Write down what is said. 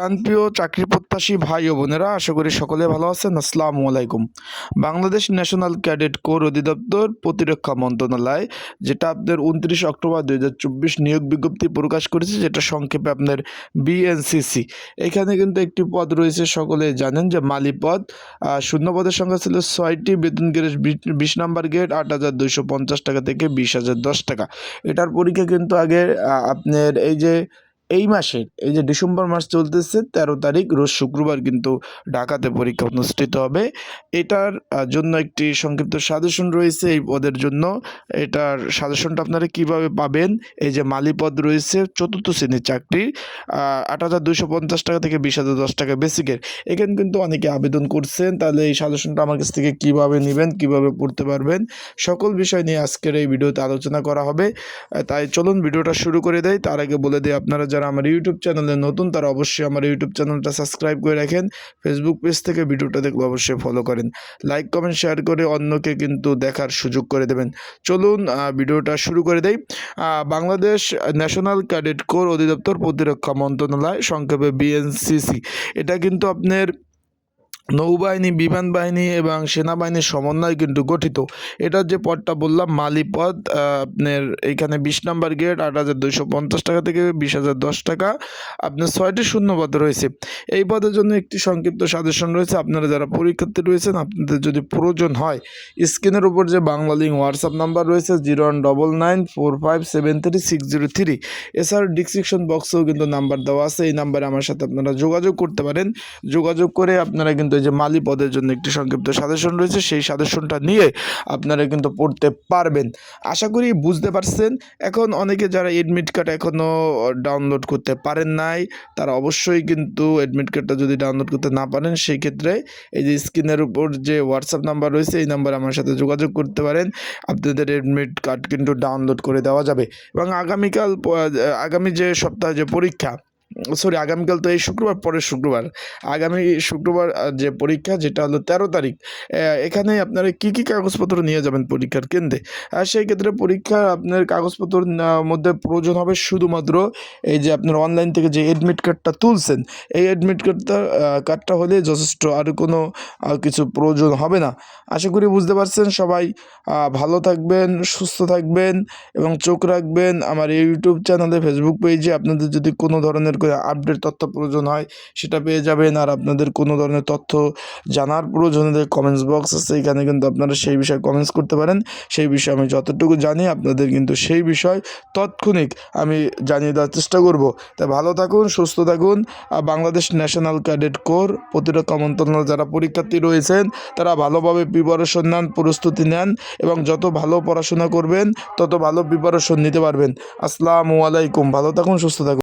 প্রাণপ্রিয় চাকরি প্রত্যাশী ভাই ও বোনেরা, আশা করি সকলে ভালো আছেন। আসসালামু আলাইকুম। বাংলাদেশ ন্যাশনাল ক্যাডেট কোর অধিদপ্তর প্রতিরক্ষা মন্ত্রণালয়, যেটা আপনার উনত্রিশ অক্টোবর দুই হাজার চব্বিশ নিয়োগ বিজ্ঞপ্তি প্রকাশ করেছে, যেটা সংক্ষেপে আপনার বিএনসিসি এখানে কিন্তু একটি পদ রয়েছে, সকলে জানেন যে মালি পদ। শূন্য পদের সংখ্যা ছিল ছয়টি, বেতন গ্রেড বিশ নাম্বার গেট আট হাজার দুইশো পঞ্চাশ টাকা থেকে বিশ হাজার দশ টাকা। এটার পরীক্ষা কিন্তু আগে আপনার এই যে এই মাসের, এই যে ডিসেম্বর মাস চলতেছে, তেরো তারিখ, রোজ শুক্রবার কিন্তু ঢাকাতে পরীক্ষা অনুষ্ঠিত হবে। এটার জন্য একটি সংক্ষিপ্ত সাজেশন রয়েছে, এই পদের জন্য। এটার সাজেশনটা আপনারা কীভাবে পাবেন? এই যে মালি পদ রয়েছে, চতুর্থ শ্রেণির চাকরি আট হাজার দুশো পঞ্চাশ টাকা থেকে বিশ হাজার দশ টাকা বেসিকের। এখানে কিন্তু অনেকে আবেদন করছেন, তাহলে এই সাজেশনটা আমার কাছ থেকে কীভাবে নেবেন, কীভাবে পড়তে পারবেন? সকল বিষয় নিয়ে আজকের এই ভিডিওতে আলোচনা করা হবে। তাই চলুন ভিডিওটা শুরু করে দেয় তার আগে বলে দিই, আপনারা যারা আমার ইউটিউব চ্যানেলে নতুন, তারা অবশ্যই আমার ইউটিউব চ্যানেলটা সাবস্ক্রাইব করে রাখেন। ফেসবুক পেজ থেকে ভিডিওটা দেখলে অবশ্যই ফলো করেন। লাইক কমেন্ট শেয়ার করে অন্যকে কিন্তু দেখার সুযোগ করে দেবেন। চলুন ভিডিওটা শুরু করে দেই। বাংলাদেশ ন্যাশনাল ক্যাডেট কোর অধিদপ্তর প্রতিরক্ষা মন্ত্রণালয়, সংক্ষেপে বিএনসিসি এটা কিন্তু আপনার নৌবাহিনী, বিমান বাহিনী এবং সেনাবাহিনীর সমন্বয় কিন্তু গঠিত। এটার যে পদটা বললাম, মালি পদ আপনার এইখানে বিশ নাম্বার গেট, আট হাজার দুইশো পঞ্চাশ টাকা থেকে বিশ হাজার দশ টাকা। আপনার ছয়টি শূন্য পদ রয়েছে। এই পদের জন্য একটি সংক্ষিপ্ত সাজেশন রয়েছে। আপনারা যারা পরীক্ষার্থী রয়েছেন, আপনাদের যদি প্রয়োজন হয়, স্ক্রিনের উপর যে বাংলা লিঙ্ক হোয়াটসঅ্যাপ নাম্বার রয়েছে, zero one double nine four five seven three six zero three. এছাড়া ডিসক্রিপশন বক্সেও কিন্তু নাম্বার দেওয়া আছে। এই নাম্বারে আমার সাথে আপনারা যোগাযোগ করতে পারেন। যোগাযোগ করে আপনারা কিন্তু যে মালি পদের জন্য একটি সংক্ষিপ্ত সাজেশন রয়েছে, সেই সাজেশনটা নিয়ে আপনারা কিন্তু পড়তে পারবেন। আশা করি বুঝতে পারছেন। এখন অনেকে যারা এডমিট কার্ড এখনও ডাউনলোড করতে পারেন নাই, তারা অবশ্যই কিন্তু এডমিট কার্ডটা যদি ডাউনলোড করতে না পারেন, সেই ক্ষেত্রে এই যে স্ক্রিনের উপর যে হোয়াটসঅ্যাপ নাম্বার রয়েছে, এই নাম্বারে আমার সাথে যোগাযোগ করতে পারেন। আপনাদের এডমিট কার্ড কিন্তু ডাউনলোড করে দেওয়া যাবে। এবং আগামীকাল আগামী যে সপ্তাহে যে পরীক্ষা সরি, আগামীকাল তো এই শুক্রবার, পরের শুক্রবার। আগামী শুক্রবার যে পরীক্ষা, যেটা হলো তেরো তারিখ এখানে আপনারা কি কি কাগজপত্র নিয়ে যাবেন পরীক্ষার কেন্দ্রে? আর সেই ক্ষেত্রে পরীক্ষার আপনার কাগজপত্র মধ্যে প্রয়োজন হবে শুধুমাত্র এই যে আপনার অনলাইন থেকে যে এডমিট কার্ডটা তুলছেন, এই অ্যাডমিট কার্ডটা কার্ডটা হলে যথেষ্ট আর কোনো কিছু প্রয়োজন হবে না। আশা করি বুঝতে পারছেন সবাই ভালো থাকবেন, সুস্থ থাকবেন এবং চোখ রাখবেন। আমার ইউটিউব চ্যানেলে ফেসবুক পেজে আপনাদের যদি কোনো ধরনের আপডেট তথ্য প্রয়োজন হয়, সেটা পেয়ে যাবেন। আর আপনাদের কোনো ধরনের তথ্য জানার প্রয়োজন হলে কমেন্টস বক্স আছে, এখানে কিন্তু আপনারা সেই বিষয়ে কমেন্টস করতে পারেন। সেই বিষয়ে আমি যতটুকু জানি, আপনাদের কিন্তু সেই বিষয় তৎক্ষণিক আমি জানিয়ে দেওয়ার চেষ্টা করব। তাই ভালো থাকুন, সুস্থ থাকুন। আর বাংলাদেশ ন্যাশনাল ক্যাডেট কোর প্রতিরক্ষা মন্ত্রণালয় যারা পরীক্ষার্থী রয়েছেন, তারা ভালোভাবে প্রিপারেশন নেন, প্রস্তুতি নেন এবং যত ভালো পড়াশোনা করবেন, তত ভালো প্রিপারেশন নিতে পারবেন। আসসালামু আলাইকুম, ভালো থাকুন, সুস্থ থাকুন।